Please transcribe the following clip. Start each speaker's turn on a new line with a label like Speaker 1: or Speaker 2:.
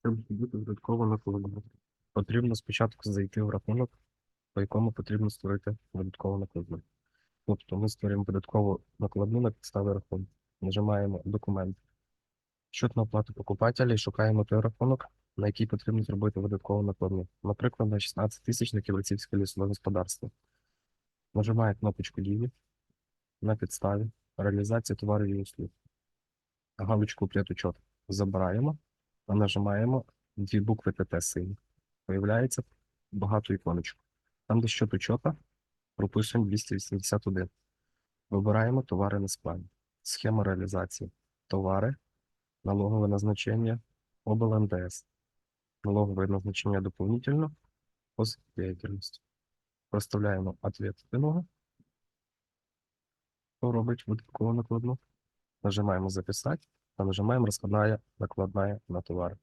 Speaker 1: Щоб зробити додатково накладну. Потрібно спочатку зайти в рахунок, по якому потрібно створити додаткову накладну. Тобто ми створюємо додаткову накладну на підставі рахунку. Нажимаємо документ. Счет на оплату покупателя і шукаємо той рахунок, на який потрібно зробити видаткову накладну. Наприклад, на 16 тисяч на Ківерцівське лісове господарство. Нажимає кнопочку дії на підставі реалізація товарів і услуг. Галочку «Прет учет» забираємо, нажимаємо дві букви ТТ сині. Появляється багато іконочок. Там, де счет учета, прописуємо 281. Вибираємо товари на складі. Схема реалізації. Товари, налогове назначення, обл. НДС. Налогове назначення дополнительно, пост деятельность. Проставляємо ответ вимоги. Хто робить видаткову накладну? Нажимаємо записати та нажимаємо розкладна накладная на товар.